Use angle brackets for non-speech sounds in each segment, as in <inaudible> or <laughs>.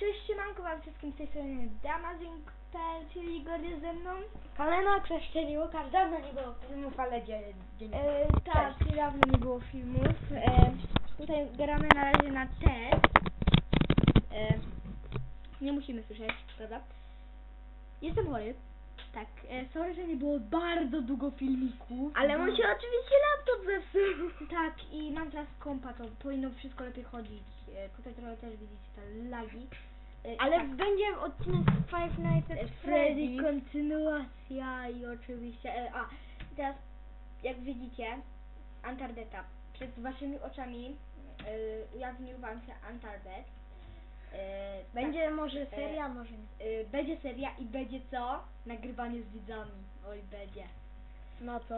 Cześć, siemanko wam wszystkim z tej strony Damazing.pl, czyli jest ze mną. Kalena Krzeszczeli Łukasz, dawno nie było filmów, ale dzień. dzień. E, tak, dawno nie było filmów. E, tutaj gramy na razie na test. E, nie musimy słyszeć, prawda? Jestem chory. Tak, e, sorry, że nie było bardzo długo filmików. Ale mu się oczywiście laptop zepsuł. Tak, i mam teraz kompa, to powinno wszystko lepiej chodzić. E, tutaj trochę też widzicie te lagi. E, Ale tak. będzie odcinek Five Nights E, at Freddy, Freddy's. kontynuacja i oczywiście. E, a, teraz jak widzicie, Antardeta. Przed waszymi oczami e, ujawnił wam się Antardet. E, Będzie może E, seria, może nie. e, będzie seria i będzie co? Nagrywanie z widzami. Oj, będzie. Na co?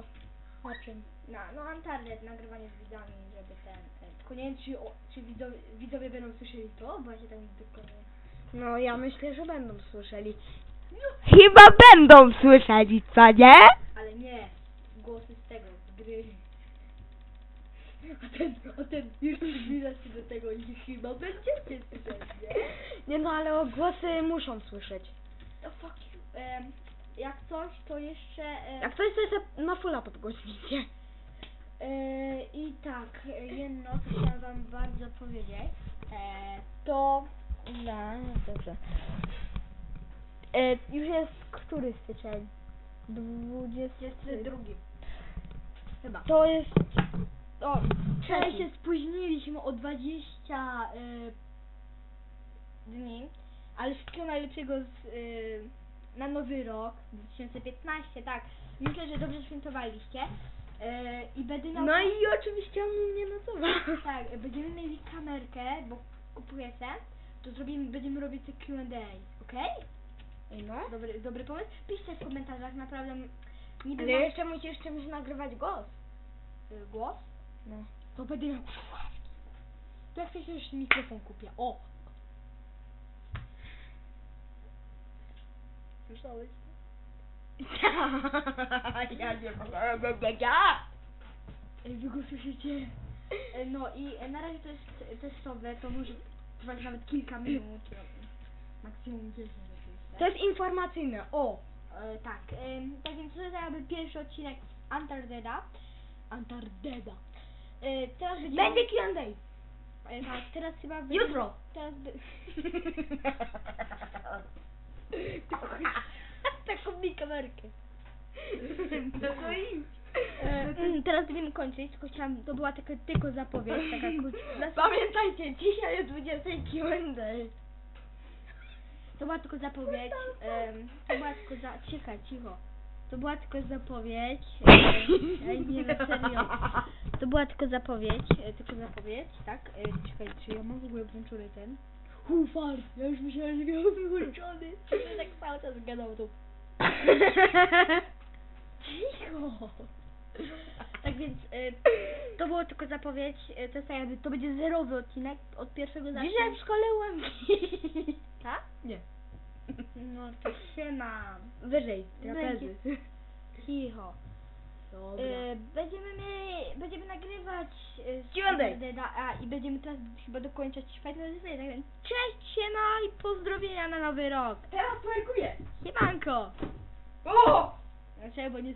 Na czym? No, no Antardet, nagrywanie z widzami, żeby ten. E, tylko nie wiem, czy, o, czy widzowie, widzowie będą słyszeli to, bo ja się tam tylko nie. No ja myślę, że będą słyszeli. Chyba będą słyszeli, co nie? Ale nie, głosy z tego, z gry. <laughs> A ten, a ten, już zbliża się do tego i chyba będziecie słyszeć, nie? No, ale głosy muszą słyszeć. No fuck you. Em, jak coś, to jeszcze... E, Jak coś, to jest na fulla podgłośnicie. e, I tak, e, jedno, co chciałam wam bardzo powiedzieć, e, to... No, dobrze. E, już jest który styczeń? 22. drugi. Chyba. To jest... O, Wczoraj się spóźniliśmy o 20 e, dni, ale wszystkiego najlepszego z, e, na nowy rok 2015, tak. Myślę, że dobrze świętowaliście. E, I będę miał... No i oczywiście on mnie notował. <laughs> Tak, będziemy mieli kamerkę, bo kupuję se, to zrobimy, będziemy robić te Q&A, okej? No. Dobry, dobry pomysł? Piszcie w komentarzach, naprawdę niby Ale mam jeszcze musisz czymś nagrywać głos. e, głos, No. to będę miał To jak chcesz jeszcze mikrofon kupię, o! Słyszałeś? <laughs> ja nie mogę. Ja! Ej, wy go słyszycie? E, No i e, na razie to jest testowe, to może trwać nawet kilka minut, e, maksimum 10 oczywiście. To jest informacyjne. O! E, tak, em, tak więc to jest jakby pierwszy odcinek Antardeda. Antardeda. E, teraz będzie... Będzie Q&A. E, tak, teraz chyba... będzie- Jutro. Teraz... By... <laughs> Taką mi kamerkę. No to idź. E, mm, teraz będziemy kończyć, tylko chciałam... To była taka tylko zapowiedź, taka <laughs> krótka... Pamiętajcie, dzisiaj o 20 Q&A. To była tylko zapowiedź. em, to była tylko za... Cicho, cicho. To była tylko zapowiedź. <laughs> e, Ej, nie, na serio. To była tylko zapowiedź, e, tylko zapowiedź, tak? E, czekaj, czy ja mam w ogóle włączony ten? Hu, fart, ja już myślałem, że miał wyłączony. Czy <laughs> tak cały czas gadał tu. Cicho. Tak więc e, to było tylko zapowiedź, e, to jest jakby, to będzie zerowy odcinek od pierwszego zacznę. Dzisiaj w szkole łamki. <laughs> Tak? Nie. No to się mam. Wyżej, trapezy. Cicho. Dobra. E, będziemy mieli, będziemy nagrywać e, z Q&A. A i będziemy teraz chyba dokończać at Freddy's, tak więc cześć, siema i pozdrowienia na nowy rok. Teraz twerkuję. Siemanko. O! Znaczy, bo nie